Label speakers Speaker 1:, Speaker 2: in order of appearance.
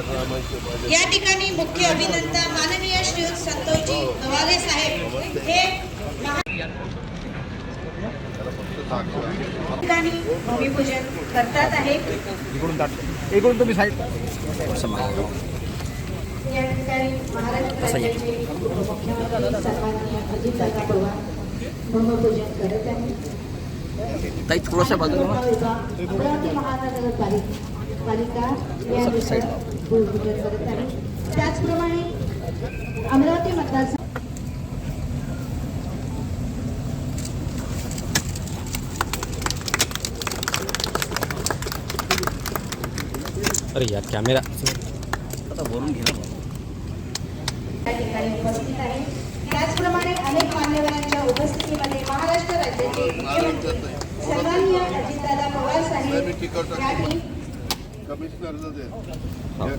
Speaker 1: ठिकाणी मुख्य अभिनंता माननीय श्रीयुत संतोषजी नवाले साहेब. हे ठिकाणी भूमिपूजन करतात आहे.
Speaker 2: इकडून तुम्ही साईड
Speaker 1: या ठिकाणी महाराष्ट्र राज्याचे मुख्यमंत्री सन्माननीय अजितदादा पवार भूमिपूजन करत आहे
Speaker 3: ताई थोडासा बाजूला
Speaker 1: अमरावती महानगरपालिका. पालिका या दिवसात भूमिपूजन करत आहे त्याचप्रमाणे अमरावती मतदारसंघ
Speaker 3: अरे यार कॅमेरा आता बोलून घे ना
Speaker 1: या ठिकाणी उपस्थित आहे. त्याचप्रमाणे अनेक मान्यवरांच्या उपस्थितीमध्ये महाराष्ट्र राज्याचे मुख्यमंत्री सन्माननीय अजितदादा पवार साहेब यांनी
Speaker 4: Kamışlar'da da. Tamam.